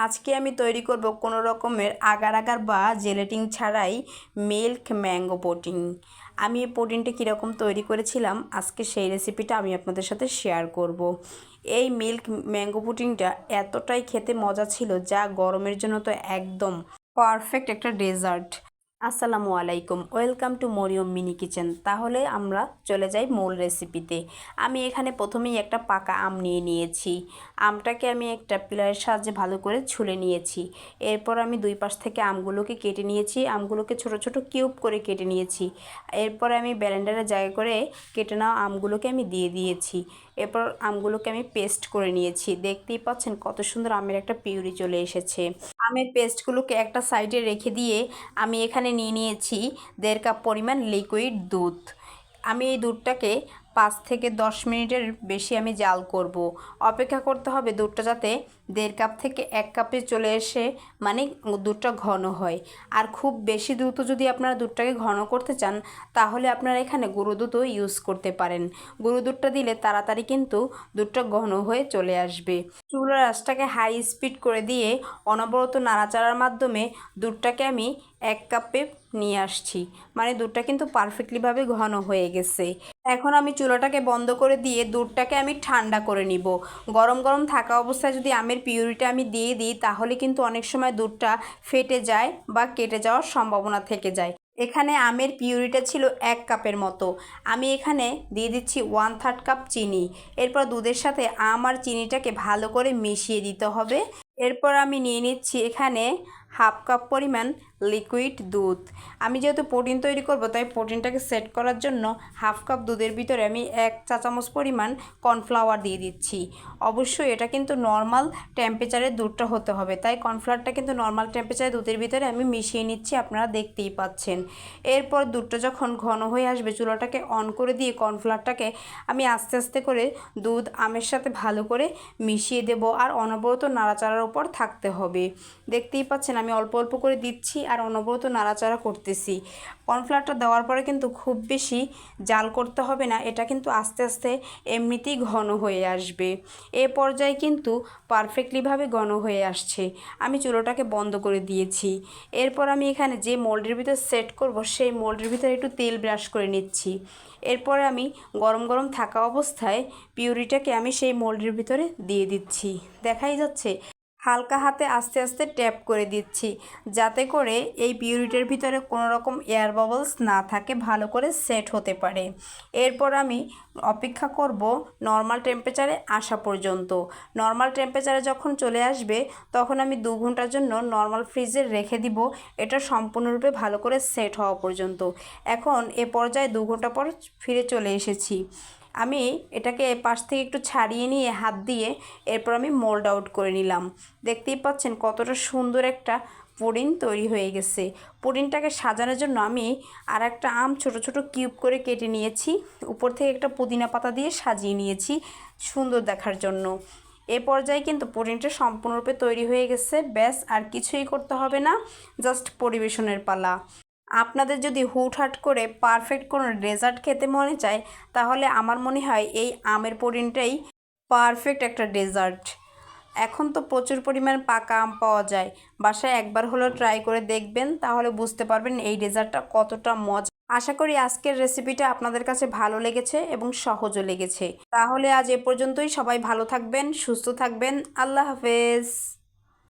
আজকে আমি তৈরি করব কোনো রকমের আগার আগার বা জেলেটিন ছাড়াই মিল্ক ম্যাঙ্গো প্রোটিন আমি এই প্রোটিনটা কীরকম তৈরি করেছিলাম আজকে সেই রেসিপিটা আমি আপনাদের সাথে শেয়ার করব। এই মিল্ক ম্যাঙ্গো প্রোটিনটা এতটাই খেতে মজা ছিল যা গরমের জন্য তো একদম পারফেক্ট একটা ডেজার্ট আসসালামু আলাইকুম, welcome to Mariyam mini kitchen. তাহলে আমরা চলে যাই মূল রেসিপিতে। আমি এখানে প্রথমেই একটা পাকা আম নিয়ে নিয়েছি। আমটাকে আমি একটা পিলারের সাহায্যে ভালো করে ছুলে নিয়েছি। এরপর আমি দুই পাশ থেকে আমগুলোকে কেটে নিয়েছি। আমগুলোকে ছোট ছোট কিউব করে কেটে নিয়েছি। এরপর আমি ব্যালেন্ডারে জায়গা করে কেটে নেওয়া আমগুলোকে আমি দিয়ে দিয়েছি। এরপর আমগুলোকে আমি পেস্ট করে নিয়েছি। দেখতেই পাচ্ছেন কত সুন্দর আমের একটা পিউরি চলে এসেছে। আমের পেস্টগুলোকে একটা সাইডে রেখে দিয়ে আমি এখানে নিয়ে নিয়েছি দেড় কাপ পরিমাণ লিকুইড দুধ। আমি এই দুধটাকে পাঁচ থেকে দশ মিনিটের বেশি আমি জাল করব। অপেক্ষা করতে হবে দুধটা যাতে দেড় কাপ থেকে এক কাপে চলে এসে মানে দুধটা ঘন হয়। আর খুব বেশি দ্রুত যদি আপনারা দুধটাকে ঘন করতে চান, তাহলে আপনারা এখানে গুঁড়ো দুধও ইউজ করতে পারেন। গুঁড়ো দুধটা দিলে তাড়াতাড়ি কিন্তু দুধটা ঘন হয়ে চলে আসবে। চুলার আঁচটাকে হাই স্পিড করে দিয়ে অনবরত নাড়াচাড়ার মাধ্যমে দুধটাকে আমি এক কাপে নিয়ে আসছি। মানে দুধটা কিন্তু পারফেক্টলিভাবে ঘন হয়ে গেছে। এখন আমি চুলাটাকে বন্ধ করে দিয়ে দুধটাকে আমি ঠান্ডা করে নিব। গরম গরম থাকা অবস্থায় যদি আমের পিউরিটা আমি দিয়ে দিই, তাহলে কিন্তু অনেক সময় দুধটা ফেটে যায় বা কেটে যাওয়ার সম্ভাবনা থেকে যায়। এখানে আমের পিউরিটা ছিল এক কাপের মতো। আমি এখানে দিয়ে দিচ্ছি ওয়ান থার্ড কাপ চিনি। এরপর দুধের সাথে আম আর চিনিটাকে ভালো করে মিশিয়ে দিতে হবে। এরপর আমি নিয়ে নিচ্ছি এখানে হাফ কাপ পরিমাণ লিকুইড দুধ। আমি যেহেতু প্রোটিন তৈরি করব, তাই প্রোটিনটাকে সেট করার জন্য হাফ কাপ দুধের ভিতরে আমি এক চা চামচ পরিমাণ কর্নফ্লাওয়ার দিয়ে দিচ্ছি। অবশ্যই এটা কিন্তু নর্মাল টেম্পারেচারে দুধটা হতে হবে, তাই কর্নফ্লাওয়ারটা কিন্তু নর্মাল টেম্পারেচারে দুধের ভিতরে আমি মিশিয়ে নিচ্ছি, আপনারা দেখতেই পাচ্ছেন। এরপর দুধটা যখন ঘন হয়ে আসবে, চুলাটাকে অন করে দিয়ে কর্নফ্লাওয়ারটাকে আমি আস্তে আস্তে করে দুধ আমের সাথে ভালো করে মিশিয়ে দেব, আর অনবরত নাড়াচাড়ার উপর থাকতে হবে। দেখতেই পাচ্ছেন আমি অল্প অল্প করে দিচ্ছি আর অনবরত নাড়াচাড়া করতেছি। কর্নফ্লাওয়ারটা দেওয়ার পরে কিন্তু খুব বেশি জাল করতে হবে না, এটা কিন্তু আস্তে আস্তে এমনিতেই ঘন হয়ে আসবে। এ পর্যায়ে কিন্তু পারফেক্টলিভাবে ঘন হয়ে আসছে। আমি চুলোটাকে বন্ধ করে দিয়েছি। এরপর আমি এখানে যে মোল্ডের ভিতর সেট করব, সেই মোল্ডের ভিতরে একটু তেল ব্রাশ করে নিচ্ছি। এরপরে আমি গরম গরম থাকা অবস্থায় পিউরিটাকে আমি সেই মোল্ডের ভিতরে দিয়ে দিচ্ছি। দেখাই যাচ্ছে। হালকা হাতে আস্তে আস্তে ট্যাপ করে দিচ্ছি, যাতে করে এই পিউরিটির ভিতরে কোনো রকম এয়ার বাবলস না থাকে, ভালো করে সেট হতে পারে। এরপর আমি অপেক্ষা করব নর্মাল টেম্পারেচারে আসা পর্যন্ত। নর্মাল টেম্পারেচারে যখন চলে আসবে, তখন আমি দু ঘণ্টার জন্য নর্মাল ফ্রিজে রেখে দিব। এটা সম্পূর্ণরূপে ভালো করে সেট হওয়া পর্যন্ত। এখন এ পর্যায়ে দু ঘণ্টা পর ফিরে চলে এসেছি। আমি এটাকে পাশ থেকে একটু ছাড়িয়ে নিয়ে হাত দিয়ে এরপর আমি মোল্ড আউট করে নিলাম। দেখতেই পাচ্ছেন কতটা সুন্দর একটা পুডিং তৈরি হয়ে গেছে। পুডিংটাকে সাজানোর জন্য আমি আর একটা আম ছোট ছোট কিউব করে কেটে নিয়েছি। উপর থেকে একটা পুদিনা পাতা দিয়ে সাজিয়ে নিয়েছি সুন্দর দেখার জন্য। এ পর্যায়ে কিন্তু পুডিংটা সম্পূর্ণরূপে তৈরি হয়ে গেছে। ব্যাস, আর কিছুই করতে হবে না জাস্ট পরিবেশনের পালা। আপনাদের যদি হুটহাট করে পারফেক্ট কোনো ডেজার্ট খেতে মনে চায়, তাহলে আমার মনে হয় এই আমের পুডিংটাই পারফেক্ট একটা ডেজার্ট এখন তো প্রচুর পরিমাণ পাকা আম পাওয়া যায়। বাসায় একবার হলেও ট্রাই করে দেখবেন, তাহলে বুঝতে পারবেন এই ডেজার্টটা কতটা মজা। আশা করি আজকের রেসিপিটা আপনাদের কাছে ভালো লেগেছে এবং সহজও লেগেছে। তাহলে আজ এ পর্যন্তই। সবাই ভালো থাকবেন, সুস্থ থাকবেন। আল্লাহ হাফেজ।